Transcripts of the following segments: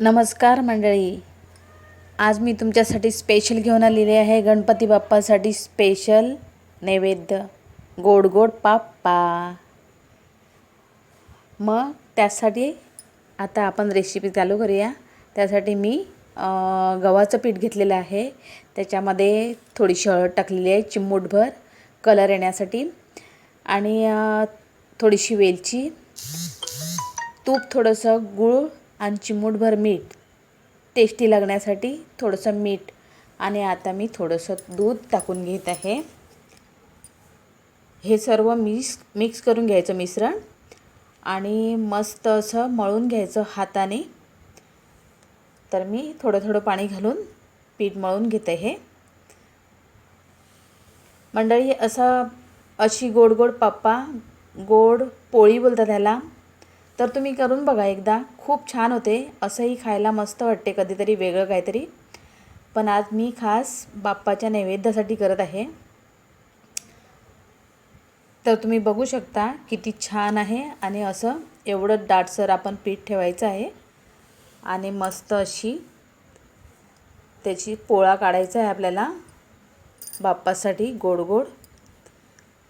नमस्कार मंडळी. आज मी तुमच्यासाठी स्पेशल घेऊन आलेले आहे गणपती बाप्पासाठी स्पेशल नैवेद्य. गोड गोड पाप्पा. मग त्यासाठी आता आपण रेसिपी चालू करूया. त्यासाठी मी गव्हाचं पीठ घेतलेलं आहे. त्याच्यामध्ये थोडीशी हळद टाकलेली आहे चिमूटभर कलर येण्यासाठी. आणि थोडीशी वेलची तूप थोडंसं गूळ आणि चिमूटभर मीठ टेस्टी लागण्यासाठी थोडंसं मीठ आणि आता मी थोडंसं दूध टाकून घेत आहे. हे सर्व मिक्स मिक्स करून घ्यायचं मिश्रण आणि मस्त असं मळून घ्यायचं हाताने. तर मी थोडं थोडं पाणी घालून पीठ मळून घेत आहे. मंडळी असा अशी गोड गोड पप्पा गोड पोळी बोलतात त्याला तर तुम्ही करून बघा एकदा. खूप छान होते. असंही खायला मस्त वाटते कधीतरी वेगळं काहीतरी. पण आज मी खास बाप्पाच्या नैवेद्यासाठी करत आहे. तर तुम्ही बघू शकता किती छान आहे आणि असं एवढं दाटसर आपण पीठ ठेवायचं आहे. आणि मस्त अशी त्याची पोळा काढायचा आहे आपल्याला. बाप्पासाठी गोड गोड.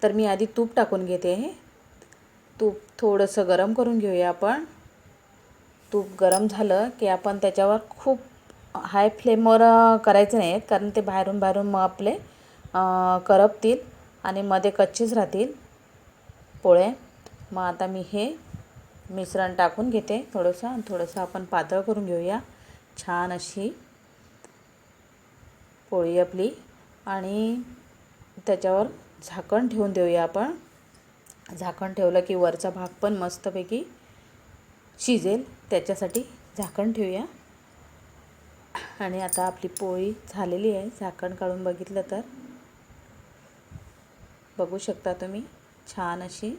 तर मी आधी तूप टाकून घेते. हे तूप थोडंसं गरम करून घेऊया आपण. तूप गरम झालं की आपण त्याच्यावर खूप हाय फ्लेमवर करायचं नाही कारण ते बाहेरून बाहेरून मग आपले करपतील आणि मध्ये कच्चीच राहतील पोळे. मग आता मी हे मिश्रण टाकून घेते थोडंसं आणि थोडंसं आपण पातळ करून घेऊया. छान अशी पोळी आपली. आणि त्याच्यावर झाकण ठेवून देऊया आपण. झाकण ठेवलं की वरचा भाग पण मस्तपैकी शिजेल. त्याच्यासाठी झाकण ठेवूया. आणि आता आपली पोळी झालेली आहे. झाकण काढून बघितलं तर. बघू शकता तुम्ही छान अशी.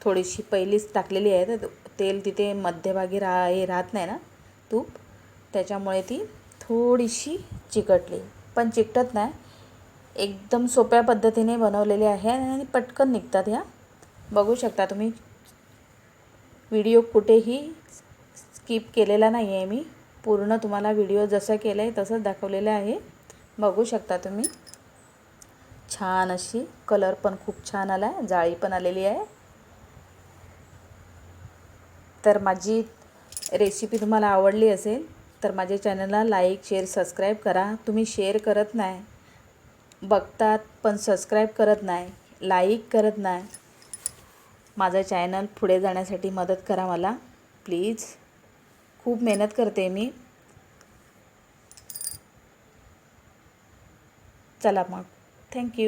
थोडीशी पहिलीच टाकलेली आहे. तर तेल तिथे मध्यभागी रा हे राहत नाही ना तूप. त्याच्यामुळे ती थोडीशी चिकटली. पण चिकटत नाही. एकदम सोप्या पद्धतीने बनवलेले आहे आणि पटकन निघतात ह्या. बघू शकता तुम्ही. व्हिडिओ कुठेही स्किप केलेला नाही आहे मी. पूर्ण तुम्हाला व्हिडिओ जसं केलं आहे तसंच दाखवलेलं आहे. बघू शकता तुम्ही. छान अशी कलर पण खूप छान आला आहे जाळी पण आलेली आहे. तर माझी रेसिपी तुम्हाला आवडली असेल तर माझ्या चॅनलला लाईक शेअर सबस्क्राईब करा. तुम्ही शेअर करत नाही बघतात पण सबस्क्राईब करत नाही लाईक करत नाही माझं चॅनल पुढे जाण्यासाठी मदत करा मला प्लीज. खूप मेहनत करते मी. चला मग. थँक्यू